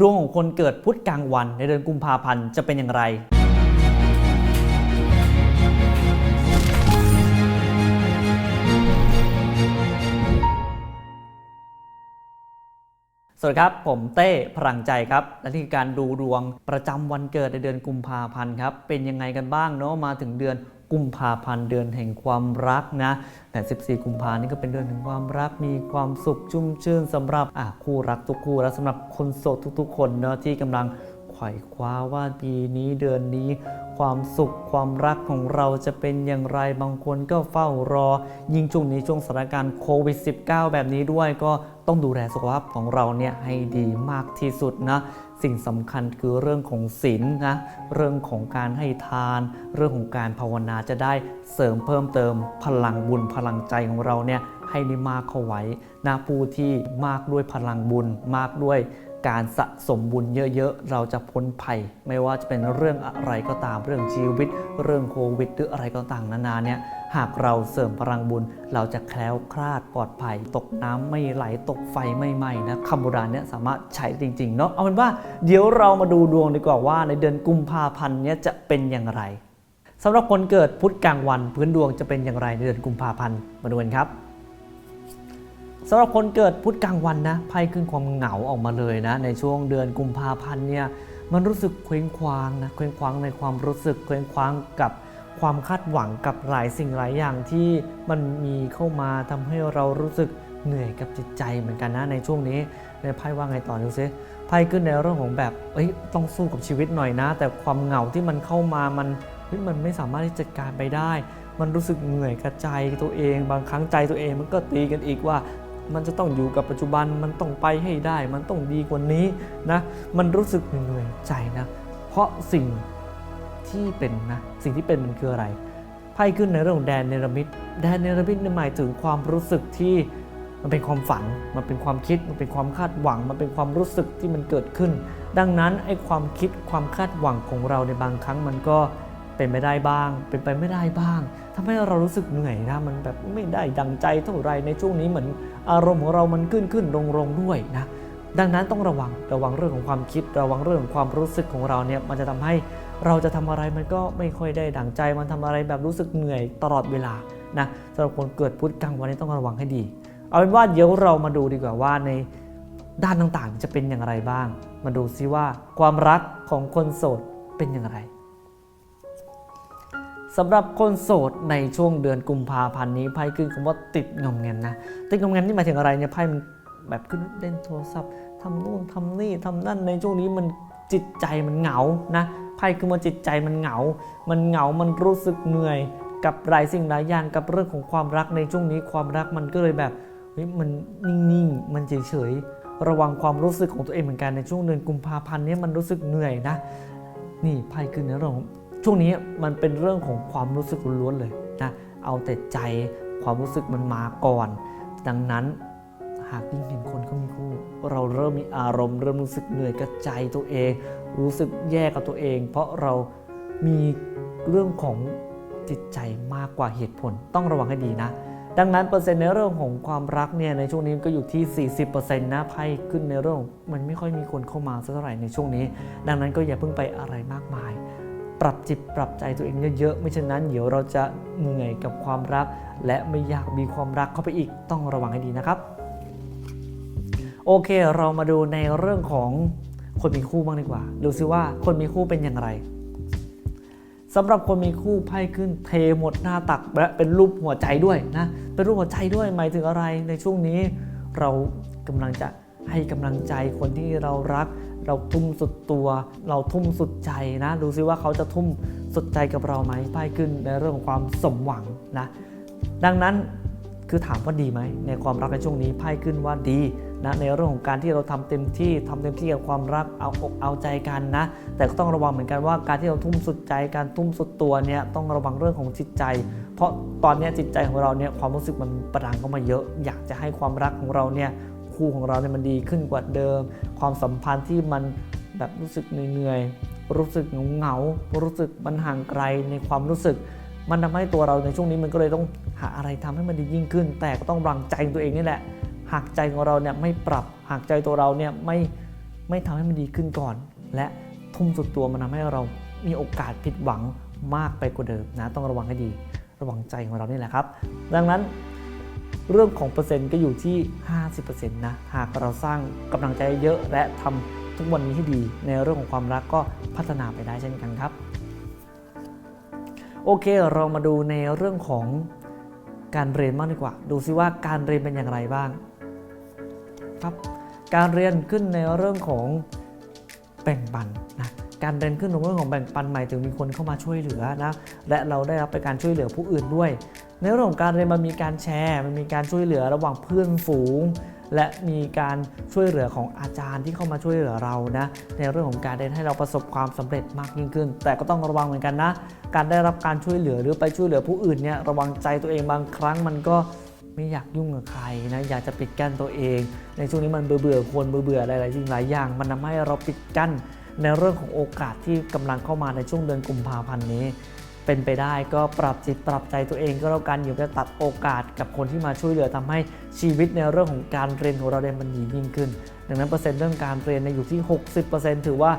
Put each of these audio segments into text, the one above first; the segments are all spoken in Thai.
ดวงของคนเกิดพุธกลางวันในเดือนกุมภาพันธ์จะเป็นอย่างไร สวัสดีครับ ผมเต้พลังใจครับ และนี่คือการดูดวงประจำวันเกิดในเดือนกุมภาพันธ์ครับ เป็นยังไงกันบ้างเนาะมาถึงเดือน กุมภาพันธ์เดือนแห่งความรักนะแต่ 14 กุมภานี่ก็เป็นเดือนแห่งความรักมีความสุขชุ่มชื่นสำหรับอะคู่รักทุกคู่และสำหรับคนโสดทุก ๆ คนเนาะที่กำลังไขว่คว้าว่าปีนี้เดือนนี้ ความสุขความรักของเราจะเป็นอย่างไรบางคนก็เฝ้ารอ ยิ่งช่วงนี้ช่วงสถานการณ์โควิด -19 แบบนี้ด้วยก็ ต้องดูแลสุขภาพของเราเนี่ยให้ดีมากที่สุดนะสิ่งสำคัญคือเรื่องของศีลนะเรื่องของการให้ทาน เรื่องของการภาวนาจะได้เสริมเพิ่มเติมพลังบุญพลังใจของเราเนี่ยให้ได้มากเข้าไว้นะผู้ที่มากด้วยพลังบุญมากด้วยการสะสมบุญเยอะๆ เราจะพ้นภัย ไม่ว่าจะเป็นเรื่องอะไรก็ตามเรื่องชีวิต เรื่องโควิดหรืออะไรก็ต่างนานาเนี่ย หากเราเสริมพลังบุญ เราจะแคล้วคลาดปลอดภัย ตกน้ำไม่ไหลตกไฟไม่ไหม้นะคำโบราณเนี่ยสามารถใช้จริงๆเนาะเอาเป็นว่าเดี๋ยวเรามาดูดวงดีกว่าว่าในเดือนกุมภาพันธ์เนี่ยจะเป็นอย่างไรสำหรับคนเกิดพุธกลางวันพื้นดวงจะเป็นอย่างไรในเดือนกุมภาพันธ์มาดูกันครับสำหรับคนเกิดพุธกลางวันนะไพ่ขึ้นความเหงาออกมาเลยนะ ในช่วงเดือนกุมภาพันธ์เนี่ยมันรู้สึกเคว้งคว้างนะเคว้งคว้างในความรู้สึกเคว้งคว้างกับ ความคาดหวังกับหลายสิ่งหลายอย่างที่มันมีเข้ามาทำให้เรารู้สึกเหนื่อยกับจิตใจเหมือนกันนะในช่วงนี้ในไพ่ว่าไงต่อดูซิไพ่ขึ้นในเรื่องของแบบเอ้ยต้องสู้กับชีวิตหน่อยนะ แต่ความเหงาที่มันเข้ามามันมันไม่สามารถที่จะจัดการไปได้ มันรู้สึกเหนื่อยกับใจตัวเอง บางครั้งใจตัวเองมันก็ตีกันอีกว่า มันจะต้องอยู่กับปัจจุบันมันต้องไปให้ได้ มันต้องดีกว่านี้นะมันรู้สึกเหนื่อยใจนะเพราะสิ่ง ที่เป็นนะสิ่งที่เป็นมันคืออะไรไพ่ขึ้นในเรื่องของแดนเนรมิตแดนเนรมิตนี่ยหมายถึงความรู้สึกที่มันเป็นความฝัน มันเป็นความคิด มันเป็นความคาดหวัง มันเป็นความรู้สึกที่มันเกิดขึ้น ดังนั้นไอ้ความคิดความคาดหวังของเราในบางครั้งมันก็เป็นไปได้บ้าง เป็นไปไม่ได้บ้างทำให้เรารู้สึกเหนื่อยนะ มันแบบไม่ได้ดังใจเท่าไรในช่วงนี้เหมือนอารมณ์ของเรามันขึ้นขึ้นลงลงด้วยนะ ดังนั้นต้องระวัง ระวังเรื่องของความคิด ระวังเรื่องของความรู้สึกของเราเนี่ย มันจะทำให้ เราจะทำอะไรมันก็ไม่ค่อยได้ดั่งใจ มันทำอะไรแบบรู้สึกเหนื่อยตลอดเวลานะสำหรับคนเกิดพุธกลางวันนี้ต้องระวังให้ดี เอาเป็นว่าเดี๋ยวเรามาดูดีกว่าว่าในด้านต่างๆ จะเป็นอย่างไรบ้าง มาดูซิว่าความรักของคนโสดเป็นอย่างไรสำหรับคนโสดในช่วงเดือนกุมภาพันธ์นี้ไพ่ขึ้นคำว่าติดงอมแงมนะติดงอมแงมนี่หมายถึงอะไรเนี่ยไพ่มันแบบขึ้นเล่นโทรศัพท์ทำนู่นทำนี่ทำนั่นในช่วงนี้มันจิตใจมันเหงานะ ไพ่คือมันจิตใจมันเหงา มันเหงา มันรู้สึกเหนื่อยกับหลายสิ่งหลายอย่างกับเรื่องของความรักในช่วงนี้ความรักมันก็เลยแบบเฮ้ยมันนิ่งๆ มันเฉยๆ ระวังความรู้สึกของตัวเองเหมือนกันในช่วงเดือนกุมภาพันธ์นี้มันรู้สึกเหนื่อยนะ นี่ไพ่คือในเรื่องของช่วงนี้มันเป็นเรื่องของความรู้สึกล้วนๆเลยนะ เอาแต่ใจความรู้สึกมันมาก่อน ดังนั้น หากยิ่งเห็นคนเขามีคู่ เราเริ่มมีอารมณ์ เริ่มรู้สึกเหนื่อยกับใจตัวเอง รู้สึกแย่กับตัวเอง เพราะเรามีเรื่องของจิตใจมากกว่าเหตุผล ต้องระวังให้ดีนะ ดังนั้นเปอร์เซ็นต์ในเรื่องของความรักเนี่ยในช่วงนี้ก็อยู่ที่ 40%นะไพ่ขึ้นในเรื่องของมันไม่ค่อยมีคนเข้ามาสักเท่าไหร่ในช่วงนี้ ดังนั้นก็อย่าเพิ่งไปอะไรมากมาย ปรับจิตปรับใจตัวเองเยอะๆไม่เช่นนั้นเดี๋ยวเราจะเหนื่อยกับความรัก และไม่อยากมีความรักเข้าไปอีกต้องระวังให้ดีนะครับ โอเค เรามาดูในเรื่องของคนมีคู่บ้างดีกว่า ดูซิว่าคนมีคู่เป็นอย่างไรสำหรับคนมีคู่ไพ่ขึ้นเทหมดหน้าตักและเป็นรูปหัวใจด้วยนะ เป็นรูปหัวใจด้วยหมายถึงอะไรในช่วงนี้เรากำลังจะให้กำลังใจคนที่เรารัก เราทุ่มสุดตัว เราทุ่มสุดใจนะดูซิว่าเขาจะทุ่มสุดใจกับเราไหมไพ่ขึ้นในเรื่องของความสมหวังนะ ดังนั้นคือถามว่าดีไหมในความรักในช่วงนี้ไพ่ขึ้นว่าดี นะในเรื่องของการที่เราทำเต็มที่ทำเต็มที่กับความรักเอาอกเอาใจกันนะ แต่ก็ต้องระวังเหมือนกันว่าการที่เราทุ่มสุดใจการทุ่มสุดตัวเนี่ยต้องระวังเรื่องของจิตใจ เพราะตอนนี้จิตใจของเราเนี่ยความรู้สึกมันประดังเข้ามาเยอะ อยากจะให้ความรักของเราเนี่ยคู่ของเราเนี่ยมันดีขึ้นกว่าเดิม ความสัมพันธ์ที่มันแบบรู้สึกเหนื่อยๆรู้สึกเหงาๆรู้สึกมันห่างไกลในความรู้สึก มันทำให้ตัวเราในช่วงนี้มันก็เลยต้องหาอะไรทำให้มันดียิ่งขึ้น แต่ก็ต้องรังใจตัวเองนี่แหละ หากใจของเราเนี่ยไม่ปรับ หากใจตัวเราเนี่ยไม่ไม่ทำให้มันดีขึ้นก่อน และทุ่มสุดตัวมันทำให้เรามีโอกาสผิดหวังมากไปกว่าเดิมนะต้องระวังให้ดีระวังใจของเรานี่แหละครับ ดังนั้นเรื่องของเปอร์เซ็นต์ก็อยู่ที่ 50%นะหากเราสร้างกำลังใจเยอะและทำทุกวันนี้ให้ดี ในเรื่องของความรักก็พัฒนาไปได้เช่นกันครับ โอเคเรามาดูในเรื่องของการเรียนบ้างดีกว่า ดูซิว่าการเรียนเป็นอย่างไรบ้าง ครับ การเรียนขึ้นในเรื่องของแบ่งปันนะการเรียนขึ้นในเรื่องของแบ่งปันหมายถึงมีคนเข้ามาช่วยเหลือนะและเราได้รับไปการช่วยเหลือผู้อื่นด้วย ในเรื่องของการเรียนมันมีการแชร์ มันมีการช่วยเหลือระหว่างเพื่อนฝูง และมีการช่วยเหลือของอาจารย์ที่เข้ามาช่วยเหลือเรานะในเรื่องของการเรียนให้เราประสบความสำเร็จมากยิ่งขึ้น แต่ก็ต้องระวังเหมือนกันนะ การได้รับการช่วยเหลือหรือไปช่วยเหลือผู้อื่นเนี่ยระวังใจตัวเองบางครั้งมันก็ ไม่อยากยุ่งกับใครนะอยากจะปิดกั้นตัวเอง ในช่วงนี้มันเบื่อเบื่อๆคนเบื่อเบื่อๆหลายๆสิ่งหลายอย่าง มันทำให้เราปิดกั้นในเรื่องของโอกาสที่กำลังเข้ามาในช่วงเดือนกุมภาพันธ์นี้ เป็นไปได้ก็ปรับจิตปรับใจตัวเองก็แล้วกันอย่าไปตัดโอกาสกับคนที่มาช่วยเหลือทำให้ชีวิตในเรื่องของการเรียนของเราเนี่ยมันดียิ่งขึ้น ดังนั้นเปอร์เซ็นต์เรื่องการเรียนเนี่ยอยู่ที่ 60%ถือว่า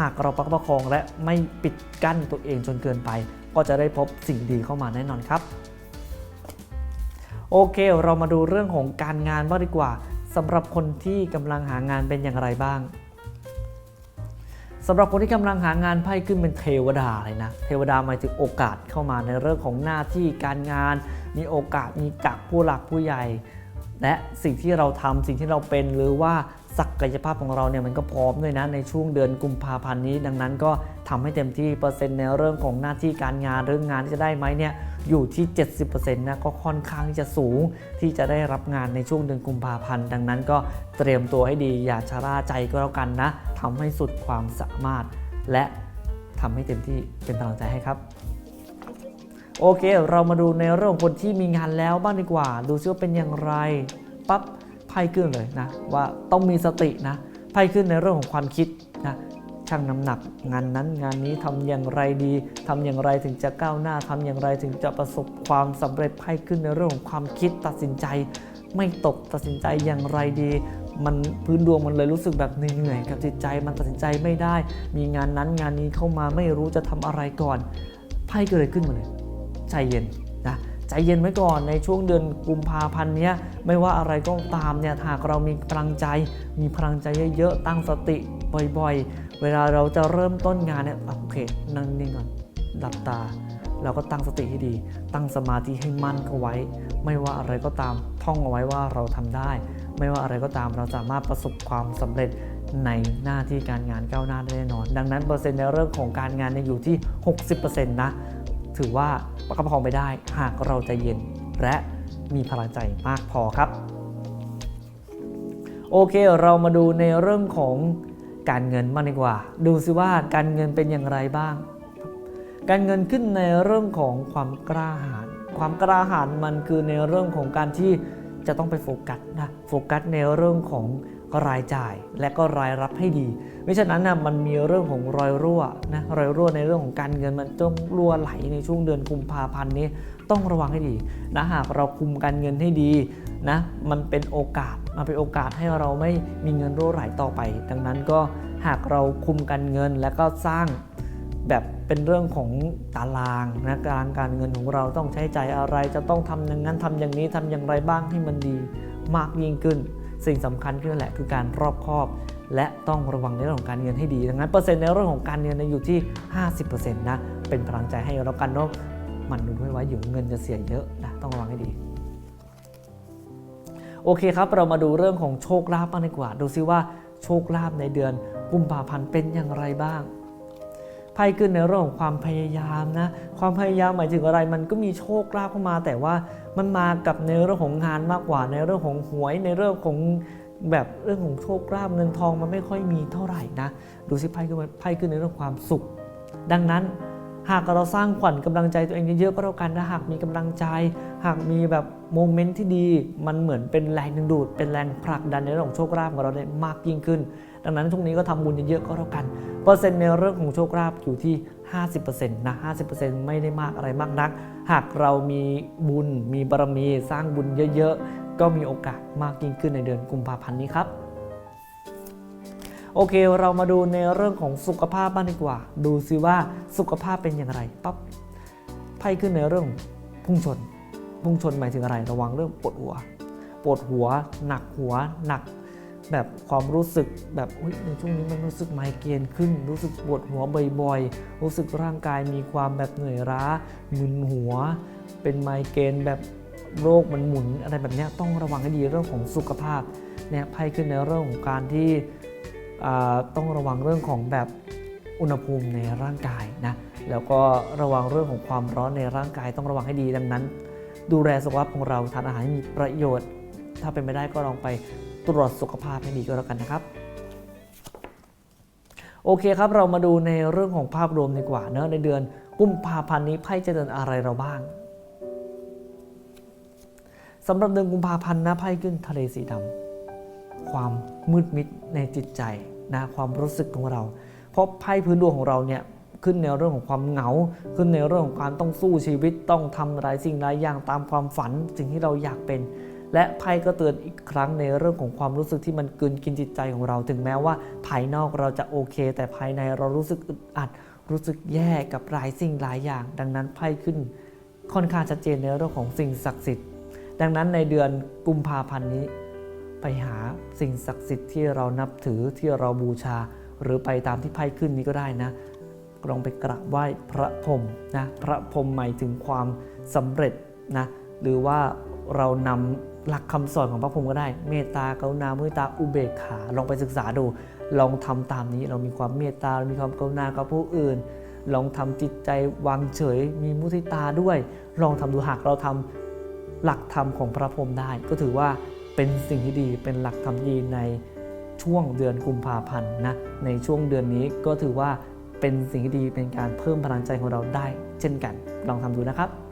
หากเราประคับประคองและไม่ปิดกั้นตัวเองจนเกินไป ก็จะได้พบสิ่งดีเข้ามาแน่นอนครับ โอเค เรามาดูเรื่องของการงานบ้างดีกว่าสำหรับคนที่กำลังหางานเป็นอย่างไรบ้างสำหรับคนที่กำลังหางานไพ่ขึ้นเป็นเทวดาเลยนะ เทวดาหมายถึงโอกาสเข้ามาในเรื่องของหน้าที่การงาน มีโอกาสมีจากผู้หลักผู้ใหญ่ และสิ่งที่เราทำสิ่งที่เราเป็นหรือว่าศักยภาพของเราเนี่ยมันก็พร้อมด้วยนะในช่วงเดือนกุมภาพันธ์นี้ ดังนั้นก็ทำให้เต็มที่เปอร์เซ็นต์ในเรื่องของหน้าที่การงานเรื่องงานที่จะได้ไหมเนี่ย อยู่ที่ 70%นะก็ค่อนข้างที่จะสูงที่จะได้รับงานในช่วงเดือนกุมภาพันธ์ ดังนั้นก็เตรียมตัวให้ดีอย่าชะล่าใจก็แล้วกันนะทำให้สุดความสามารถ และทำให้เต็มที่เป็นกำลังใจให้ครับโอเค เรามาดูในเรื่องของคนที่มีงานแล้วบ้างดีกว่า ดูซิว่าเป็นอย่างไร ปั๊บไพ่ขึ้นเลยนะ ว่าต้องมีสตินะไพ่ขึ้นในเรื่องของความคิดนะ ชั่งน้ำหนัก งานนั้นงานนี้ทำอย่างไรดีทำอย่างไรถึงจะก้าวหน้าทำอย่างไรถึงจะประสบความสำเร็จไพ่ขึ้นในเรื่องของความคิดตัดสินใจ ไม่ตกตัดสินใจอย่างไรดีมันพื้นดวงมันเลยรู้สึกแบบเหนื่อยๆกับจิตใจมันตัดสินใจไม่ได้ มีงานนั้นงานนี้เข้ามาไม่รู้จะทำอะไรก่อนไพ่ก็เลยขึ้นมาเลยใจเย็นนะใจเย็นไว้ก่อนในช่วงเดือนกุมภาพันธ์นี้ไม่ว่าอะไรก็ตามเนี่ยหากเรามีพลังใจ มีพลังใจเยอะๆตั้งสติบ่อยๆ เวลาเราจะเริ่มต้นงานเนี่ยโอเคนั่งนิ่งก่อนหลับตา เราก็ตั้งสติให้ดี ตั้งสมาธิให้มั่นเข้าไว้ ไม่ว่าอะไรก็ตามท่องเอาไว้ว่าเราทำได้ ไม่ว่าอะไรก็ตามเราสามารถประสบความสำเร็จในหน้าที่การงานก้าวหน้าได้แน่นอน ดังนั้นเปอร์เซ็นต์ในเรื่องของการงานเนี่ยอยู่ที่ 60%นะถือว่าประคับประคองไปได้ หากเราใจเย็นและมีพลังใจมากพอครับ โอเคเรามาดูในเรื่องของ การเงินมากดีกว่า ดูซิว่าการเงินเป็นอย่างไรบ้าง การเงินขึ้นในเรื่องของความกล้าหาญความกล้าหาญมันคือในเรื่องของการที่จะต้องไปโฟกัสนะโฟกัสในเรื่องของรายจ่ายและก็รายรับให้ดีไม่ฉะนั้นนะมันมีเรื่องของรอยรั่วนะรอยรั่วในเรื่องของการเงินมันต้องรั่วไหลในช่วงเดือนกุมภาพันธ์นี้ต้องระวังให้ดีนะหากเราคุมการเงินให้ดี นะมันเป็นโอกาสมันเป็นโอกาสให้เราไม่มีเงินรั่วไหลต่อไป ดังนั้นก็หากเราคุมการเงินและก็สร้างแบบเป็นเรื่องของตารางนะการางการเงินของเราต้องใช้ใจอะไร จะต้องทำอย่างนั้นทำอย่างนี้ทำอย่างไรบ้างให้มันดีมากยิ่งขึ้น สิ่งสำคัญขึ้นแหละคือการรอบคอบ และต้องระวังในเรื่องของการเงินให้ดี ดังนั้นเปอร์เซ็นต์ในเรื่องของการเงินนี่ยอยู่ที่ 50%นะเป็นพลังใจให้เรากันเนาะมันดูด้วยไว้อยู่เงินจะเสียเยอะนะต้องระวังให้ดี โอเคครับ เรามาดูเรื่องของโชคลาภบ้างดีกว่า ดูซิว่าโชคลาภในเดือนกุมภาพันธ์เป็นอย่างไรบ้างไพ่ขึ้นในเรื่องของความพยายามนะ ความพยายามหมายถึงอะไร มันก็มีโชคลาภเข้ามา แต่ว่ามันมากับในเรื่องของงานมากกว่า ในเรื่องของหวย ในเรื่องของแบบเรื่องของโชคลาภเงินทองมันไม่ค่อยมีเท่าไหร่นะ ดูสิไพ่ขึ้นไพ่ขึ้นในเรื่องความสุข ดังนั้น หากเราสร้างขวัญกำลังใจตัวเองเยอะๆก็แล้วกันนะหากมีกำลังใจ หากมีแบบโมเมนต์ที่ดี มันเหมือนเป็นแรงดึงดูด เป็นแรงผลักดันในเรื่องของโชคลาภของเราได้มากยิ่งขึ้น ดังนั้นช่วงนี้ก็ทำบุญเยอะๆก็แล้วกัน เปอร์เซ็นต์ในเรื่องของโชคลาภอยู่ที่ 50%นะ50%ไม่ได้มากอะไรมากนัก หากเรามีบุญมีบารมีสร้างบุญเยอะๆก็มีโอกาสมากยิ่งขึ้นในเดือนกุมภาพันธ์นี้ครับ โอเค เรามาดูในเรื่องของสุขภาพบ้างดีกว่า ดูซิว่าสุขภาพเป็นอย่างไรปั๊บไพ่ขึ้นในเรื่องพุ่งชน พุ่งชนหมายถึงอะไร ระวังเรื่องปวดหัว ปวดหัว หนักหัว หนัก แบบความรู้สึกแบบในช่วงนี้มันรู้สึกไมเกรนขึ้น รู้สึกปวดหัวบ่อยๆ รู้สึกร่างกายมีความแบบเหนื่อยล้ามึนหัว เป็นไมเกรนแบบโรคมันหมุนอะไรแบบนี้ต้องระวังให้ดีเรื่องของสุขภาพเนี่ยไพ่ขึ้นในเรื่องของการที่ ต้องระวังเรื่องของแบบอุณหภูมิในร่างกายนะแล้วก็ระวังเรื่องของความร้อนในร่างกายต้องระวังให้ดีดังนั้น ดูแลสุขภาพของเราทานอาหารให้มีประโยชน์ ถ้าเป็นไม่ได้ก็ลองไปตรวจสุขภาพให้ดีก็แล้วกันนะครับโอเคครับ เรามาดูในเรื่องของภาพรวมดีกว่าเนอะในเดือนกุมภาพันธ์นี้ไพ่จะเดินอะไรเราบ้างสำหรับเดือนกุมภาพันธ์นะไพ่ขึ้นทะเลสีดำความมืดมิดในจิตใจ นะความรู้สึกของเรา เพราะไพ่พื้นดวงของเราเนี่ยขึ้นในเรื่องของความเหงา ขึ้นในเรื่องของการต้องสู้ชีวิตต้องทำหลายสิ่งหลายอย่างตามความฝันสิ่งที่เราอยากเป็น และไพ่ก็เตือนอีกครั้งในเรื่องของความรู้สึกที่มันกลืนกินจิตใจของเรา ถึงแม้ว่าภายนอกเราจะโอเค แต่ภายในเรารู้สึกอึดอัด รู้สึกแย่กับหลายสิ่งหลายอย่าง ดังนั้นไพ่ขึ้นค่อนข้างชัดเจนในเรื่องของสิ่งศักดิ์สิทธิ์ ดังนั้นในเดือนกุมภาพันธ์นี้ ไปหาสิ่งศักดิ์สิทธิ์ที่เรานับถือที่เราบูชา หรือไปตามที่ไพ่ขึ้นนี้ก็ได้นะลองไปกราบไหว้พระพรหมนะพระพรหมหมายถึงความสำเร็จนะหรือว่าเรานำหลักคำสอนของพระพรหมก็ได้ เมตตากรุณามุตาอุเบกขาลองไปศึกษาดู ลองทำตามนี้เรามีความเมตตาเรามีความกรุณากับผู้อื่น ลองทำจิตใจวางเฉย มีมุทิตาด้วย ลองทำดูหากเราทำหลักธรรมของพระพรหมได้ ก็ถือว่า เป็นสิ่งที่ดีเป็นหลักธรรมที่ดีในช่วงเดือนกุมภาพันธ์นะในช่วงเดือนนี้ก็ถือว่าเป็นสิ่งที่ดีเป็นการเพิ่มพลังใจของเราได้เช่นกัน ลองทำดูนะครับ